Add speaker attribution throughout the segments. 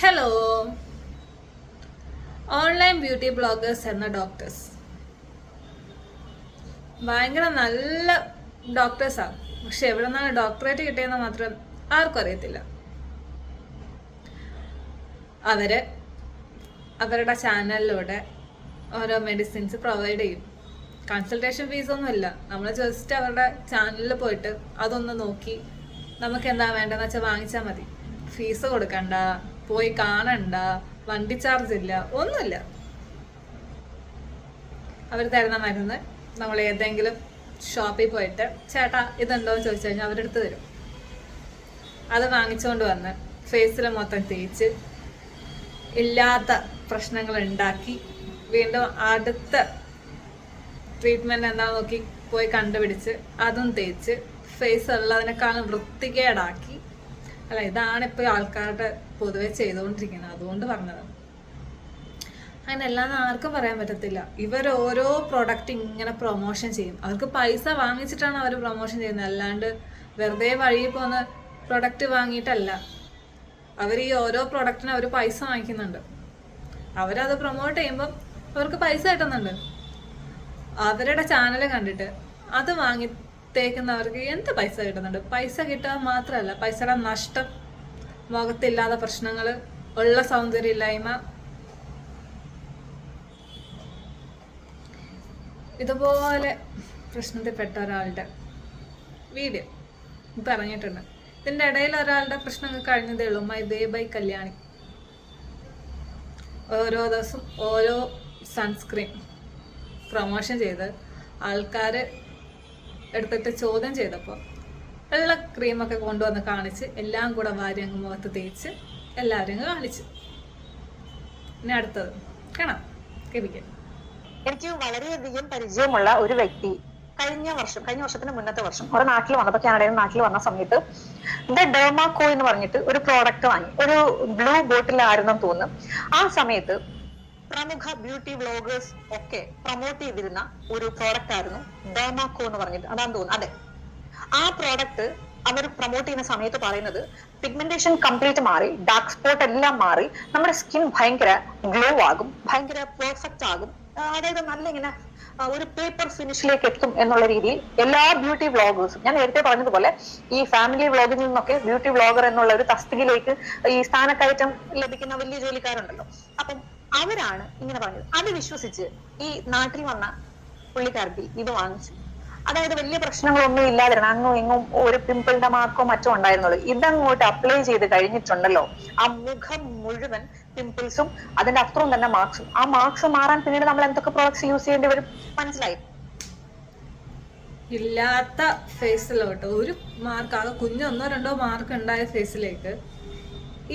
Speaker 1: Hello online beauty bloggers എന്ന doctors ഭയങ്കര നല്ല ഡോക്ടേഴ്സാണ് പക്ഷെ എവിടെ നിന്നാണ് ഡോക്ടറേറ്റ് കിട്ടിയെന്ന് മാത്രം ആർക്കും അറിയത്തില്ല. അവർ അവരുടെ ചാനലിലൂടെ ഓരോ മെഡിസിൻസ് പ്രൊവൈഡ് ചെയ്യും. കൺസൾട്ടേഷൻ ഫീസ് ഒന്നുമില്ല നമ്മൾ ജസ്റ്റ് അവരുടെ ചാനലിൽ പോയിട്ട് അതൊന്ന് നോക്കി. നമുക്ക് എന്താ വേണ്ടതെന്ന് വെച്ചാൽ വാങ്ങിച്ചാൽ മതി. ഫീസ് കൊടുക്കണ്ട. പോയി കാണണ്ട വണ്ടി ചാർജ് ഇല്ല ഒന്നുമില്ല. അവർ തരുന്ന മരുന്ന് നമ്മൾ ഏതെങ്കിലും ഷോപ്പിൽ പോയിട്ട് ചേട്ടാ ഇതുണ്ടോ എന്ന് ചോദിച്ചു കഴിഞ്ഞാൽ അവരെടുത്ത് തരും. അത് വാങ്ങിച്ചുകൊണ്ട് വന്ന് ഫേസിൽ മൊത്തം തേച്ച് ഇല്ലാത്ത പ്രശ്നങ്ങൾ ഉണ്ടാക്കി വീണ്ടും അടുത്ത ട്രീറ്റ്മെന്റ് എന്താ നോക്കി പോയി കണ്ടുപിടിച്ച് അതും തേച്ച് ഫേസ് ഉള്ളതിനേക്കാളും വൃത്തികേടാക്കി അല്ല ഇതാണ് ഇപ്പോൾ ആൾക്കാരുടെ പൊതുവെ ചെയ്തുകൊണ്ടിരിക്കുന്നത്. അതുകൊണ്ട് പറഞ്ഞത്. അങ്ങനെ അല്ലാന്ന് ആർക്കും പറയാൻ പറ്റത്തില്ല. ഇവർ ഓരോ പ്രൊഡക്റ്റ് ഇങ്ങനെ പ്രൊമോഷൻ ചെയ്യും. അവർക്ക് പൈസ വാങ്ങിച്ചിട്ടാണ് അവർ പ്രൊമോഷൻ ചെയ്യുന്നത്. അല്ലാണ്ട് വെറുതെ വഴിയിൽ പോകുന്ന പ്രൊഡക്റ്റ് വാങ്ങിയിട്ടല്ല. അവർ ഈ ഓരോ പ്രൊഡക്റ്റിനും അവർ പൈസ വാങ്ങിക്കുന്നുണ്ട്. അവരത് പ്രൊമോട്ട് ചെയ്യുമ്പം അവർക്ക് പൈസ കിട്ടുന്നുണ്ട്. അവരുടെ ചാനൽ കണ്ടിട്ട് അത് വാങ്ങി തേക്കുന്നവർക്ക് എന്ത് പൈസ കിട്ടുന്നുണ്ട്? പൈസ കിട്ടാൻ മാത്രമല്ല പൈസയുടെ നഷ്ടം മുഖത്തില്ലാതെ പ്രശ്നങ്ങൾ ഉള്ള സൗന്ദര്യമില്ലായ്മ. ഇതുപോലെ പ്രശ്നത്തിൽപ്പെട്ട ഒരാളുടെ വീഡിയോ ഇപ്പം ഇറങ്ങിയിട്ടുണ്ട്. ഇതിന്റെ ഇടയിൽ ഒരാളുടെ പ്രശ്നങ്ങൾ കഴിഞ്ഞതേ ഉള്ളൂ. മൈ ദേ ബൈ കല്യാണി ഓരോ ദിവസം ഓരോ സൺസ്ക്രീൻ പ്രൊമോഷൻ ചെയ്ത് ആൾക്കാർ എടുത്തിട്ട് ചോദ്യം ചെയ്തപ്പോൾ വെള്ള ക്രീമൊക്കെ കൊണ്ടുവന്ന് കാണിച്ച് എല്ലാം കൂടെ വാരി അങ്ങ് മുഖത്ത് തേച്ച് എല്ലാവരും കാണിച്ചു. ഇനി അടുത്തത്. കാണാം. കേൾപ്പിക്കാം.
Speaker 2: എനിക്ക് വളരെയധികം പരിചയമുള്ള ഒരു വ്യക്തി കഴിഞ്ഞ വർഷം കഴിഞ്ഞ വർഷത്തിന് മുന്നത്തെ വർഷം ഒരു നാട്ടിൽ വന്നപ്പോ കാനഡയിൽ നാട്ടിൽ വന്ന സമയത്ത് ദ ഡെർമാക്കോ എന്ന് പറഞ്ഞിട്ട് ഒരു പ്രോഡക്റ്റ് വാങ്ങി. ഒരു ബ്ലൂ ബോട്ടിലായിരുന്നെന്ന് തോന്നുന്നു. ആ സമയത്ത് പ്രമുഖ ബ്യൂട്ടി വ്ളോഗേഴ്സ് ഒക്കെ പ്രൊമോട്ട് ചെയ്തിരുന്ന ഒരു പ്രോഡക്റ്റ് ആയിരുന്നു ഡെർമാക്കോ എന്ന് പറഞ്ഞിട്ട്. അതാണ് തോന്നുന്നു അതെ. ആ പ്രോഡക്റ്റ് അവർ പ്രൊമോട്ട് ചെയ്യുന്ന സമയത്ത് പറയുന്നത് പിഗ്മെന്റേഷൻ കംപ്ലീറ്റ് മാറി ഡാർക്ക് സ്പോട്ട് എല്ലാം മാറി നമ്മുടെ സ്കിൻ ഭയങ്കര ഗ്ലോ ആകും ഭയങ്കര പെർഫെക്റ്റ് ആകും. അതായത് നല്ല ഇങ്ങനെ ഒരു പേപ്പർ ഫിനിഷിലേക്ക് എത്തും എന്നുള്ള രീതിയിൽ എല്ലാ ബ്യൂട്ടി വ്ളോഗേഴ്സും ഞാൻ നേരത്തെ പറഞ്ഞതുപോലെ ഈ ഫാമിലി വ്ളോഗിൽ നിന്നൊക്കെ ബ്യൂട്ടി വ്ളോഗർ എന്നുള്ള ഒരു തസ്തികയിലേക്ക് ഈ സ്ഥാനക്കയറ്റം ലഭിക്കുന്ന വലിയ ജോലിക്കാരുണ്ടല്ലോ. അപ്പം അവരാണ് ഇങ്ങനെ പറഞ്ഞത്. അത് വിശ്വസിച്ച് ഈ നാട്ടിൽ വന്ന പുള്ളിക്കാരത്തി ഇത് വാങ്ങിച്ചു. അതായത് വലിയ പ്രശ്നങ്ങളൊന്നും ഇല്ലാതിരുന്ന അങ്ങും ഇങ്ങും ഒരു പിമ്പിളിന്റെ മാർക്കോ മറ്റോ ഉണ്ടായിരുന്നുള്ളൂ. ഇതങ്ങോട്ട് അപ്ലൈ ചെയ്ത് കഴിഞ്ഞിട്ടുണ്ടല്ലോ. ആ മുഖം മുഴുവൻ പിമ്പിൾസും അതിന്റെ അപ്പുറം തന്നെ മാർക്സും ആ മാർക്സ് മാറാൻ പിന്നീട് നമ്മൾ എന്തൊക്കെ പ്രോഡക്ട്സ് യൂസ് ചെയ്യേണ്ടി വരും? മനസ്സിലായി?
Speaker 1: ഇല്ലാത്ത ഫേസിലോട്ട് ഒരു മാർക്ക് ആകെ കുഞ്ഞൊന്നോ രണ്ടോ മാർക്ക് ഉണ്ടായ ഫേസിലേക്ക്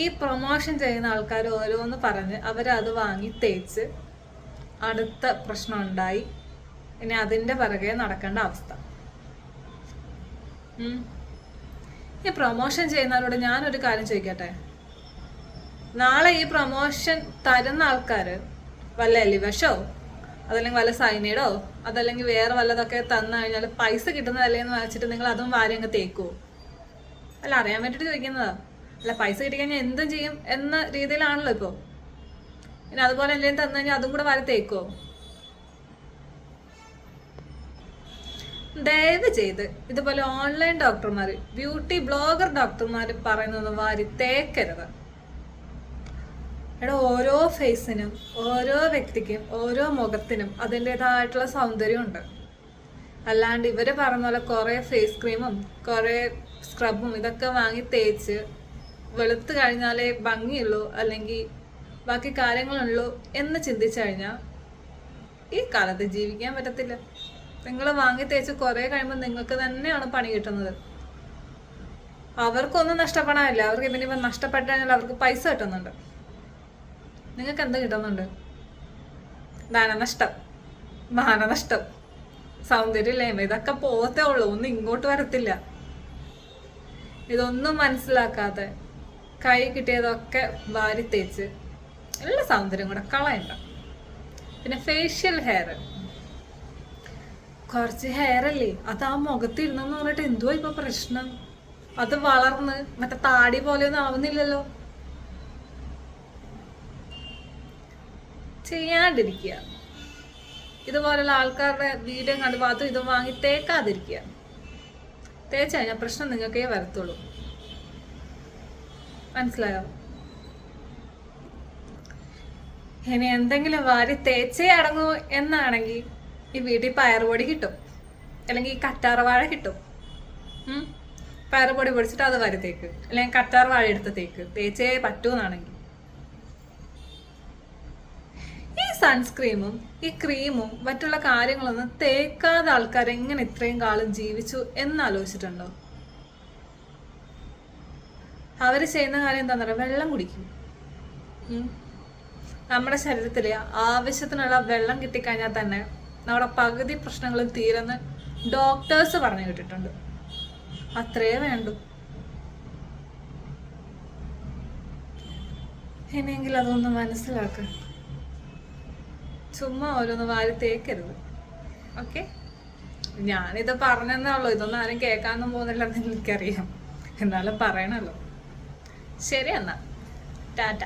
Speaker 1: ഈ പ്രൊമോഷൻ ചെയ്യുന്ന ആൾക്കാർ ഓരോന്ന് പറഞ്ഞ് അവരത് വാങ്ങി തേച്ച് അടുത്ത പ്രശ്നം ഉണ്ടായി. ഇനി അതിന്റെ പിറകെ നടക്കേണ്ട അവസ്ഥ. ഈ പ്രൊമോഷൻ ചെയ്യുന്നവരോട് ഞാനൊരു കാര്യം ചോദിക്കട്ടെ? നാളെ ഈ പ്രൊമോഷൻ തരുന്ന ആൾക്കാർ വല്ല എലിവശോ? അതല്ലെങ്കിൽ വല്ല സൈനൈഡോ അതല്ലെങ്കിൽ വേറെ വല്ലതൊക്കെ തന്നു കഴിഞ്ഞാൽ പൈസ കിട്ടുന്നതല്ലേ എന്ന് വെച്ചിട്ട് നിങ്ങൾ അതും വാരി അങ്ങ് തേക്കുമോ അല്ല അറിയാൻ വേണ്ടിയിട്ട് ചോദിക്കുന്നതാ. അല്ല പൈസ കിട്ടിക്കഴിഞ്ഞാൽ എന്തും ചെയ്യും എന്ന രീതിയിലാണല്ലോ ഇപ്പോൾ പിന്നെ അതുപോലെ എന്തെങ്കിലും തന്നു കഴിഞ്ഞാൽ അതും കൂടെ വാരി തേക്കുമോ ദയവ് ചെയ്ത് ഇതുപോലെ ഓൺലൈൻ ഡോക്ടർമാർ ബ്യൂട്ടി ബ്ലോഗർ ഡോക്ടർമാർ പറയുന്നത് വാരി തേക്കരുത്. എടാ ഓരോ ഫേസിനും ഓരോ വ്യക്തിക്കും ഓരോ മുഖത്തിനും അതിന്റെതായിട്ടുള്ള സൗന്ദര്യമുണ്ട്. അല്ലാണ്ട് ഇവർ പറഞ്ഞ പോലെ കുറേ ഫേസ് ക്രീമും കുറേ സ്ക്രബും ഇതൊക്കെ വാങ്ങി തേച്ച് വെളുത്ത് കഴിഞ്ഞാലേ ഭംഗിയുള്ളൂ അല്ലെങ്കിൽ ബാക്കി കാര്യങ്ങളുള്ളൂ എന്ന് ചിന്തിച്ചു കഴിഞ്ഞാൽ ഈ കാലത്ത് ജീവിക്കാൻ പറ്റത്തില്ല. നിങ്ങൾ വാങ്ങി തേച്ച് കുറേ കഴിയുമ്പോൾ നിങ്ങൾക്ക് തന്നെയാണ് പണി കിട്ടുന്നത്. അവർക്കൊന്നും നഷ്ടപ്പെടാനില്ല. അവർക്ക് പിന്നെ നഷ്ടപ്പെട്ടു കഴിഞ്ഞാൽ അവർക്ക് പൈസ കിട്ടുന്നുണ്ട്. നിങ്ങൾക്ക് എന്ത് കിട്ടുന്നുണ്ട്? ധനനഷ്ടം. മാനനഷ്ടം. സൗന്ദര്യമില്ലായ്മ. ഇതൊക്കെ പോകത്തേ ഉള്ളൂ. ഒന്നും ഇങ്ങോട്ട് വരത്തില്ല. ഇതൊന്നും മനസ്സിലാക്കാതെ കൈ കിട്ടിയതൊക്കെ വാരി തേച്ച് എല്ലാ സൗന്ദര്യം കൂടെ കളയണ്ട. പിന്നെ ഫേഷ്യൽ ഹെയർ കുറച്ച് ഹെയർ അല്ലേ? അത് ആ മുഖത്തിരുന്നെന്ന് പറഞ്ഞിട്ട് എന്തുവാ ഇപ്പൊ പ്രശ്നം? അത് വളർന്ന് മറ്റേ താടി പോലെയൊന്നും ആവുന്നില്ലല്ലോ. ചെയ്യാണ്ടിരിക്കുക. ഇതുപോലുള്ള ആൾക്കാരുടെ വീഡിയോ കണ്ട് അതും ഇതും വാങ്ങി തേക്കാതിരിക്കുക. തേച്ച് കഴിഞ്ഞാൽ പ്രശ്നം നിങ്ങൾക്കേ വരത്തുള്ളൂ. മനസ്സിലായോ? ഇനി എന്തെങ്കിലും വാരി തേച്ചേ അടങ്ങൂ എന്നാണെങ്കിൽ ഈ വീട്ടിൽ പയറുപൊടി കിട്ടും. അല്ലെങ്കിൽ ഈ കറ്റാർവാഴ കിട്ടും. പയറുപൊടി പൊടിച്ചിട്ട് അത് വാരി തേക്ക്. അല്ലെങ്കിൽ കറ്റാർവാഴ എടുത്ത് തേക്ക്. തേച്ചേ പറ്റൂന്നാണെങ്കിൽ ഈ സൺസ്ക്രീമും ഈ ക്രീമും മറ്റുള്ള കാര്യങ്ങളൊന്നും തേക്കാതെ ആൾക്കാർ എങ്ങനെ ഇത്രയും കാലം ജീവിച്ചു എന്നാലോചിച്ചിട്ടുണ്ടോ? അവർ ചെയ്യുന്ന കാര്യം എന്താണെന്ന് പറയുക വെള്ളം കുടിക്കും. നമ്മുടെ ശരീരത്തിൽ ആവശ്യത്തിനുള്ള വെള്ളം കിട്ടിക്കഴിഞ്ഞാൽ തന്നെ നമ്മുടെ പകുതി പ്രശ്നങ്ങളും തീരെന്ന് ഡോക്ടേഴ്സ് പറഞ്ഞു കേട്ടിട്ടുണ്ട്. അത്രേ വേണ്ടു. ഇനിയെങ്കിലും അതൊന്ന് മനസ്സിലാക്കുക ചുമ്മാ ഓരോന്ന് വാരി തേക്കരുത്. ഓക്കെ ഞാനിത് പറഞ്ഞെന്നേ ഉള്ളൂ. ഇതൊന്നും ആരും കേൾക്കാനൊന്നും പോകുന്നില്ലെന്ന് എനിക്കറിയാം. എന്നാലും പറയണല്ലോ. ശരി എന്നാ. ടാറ്റ.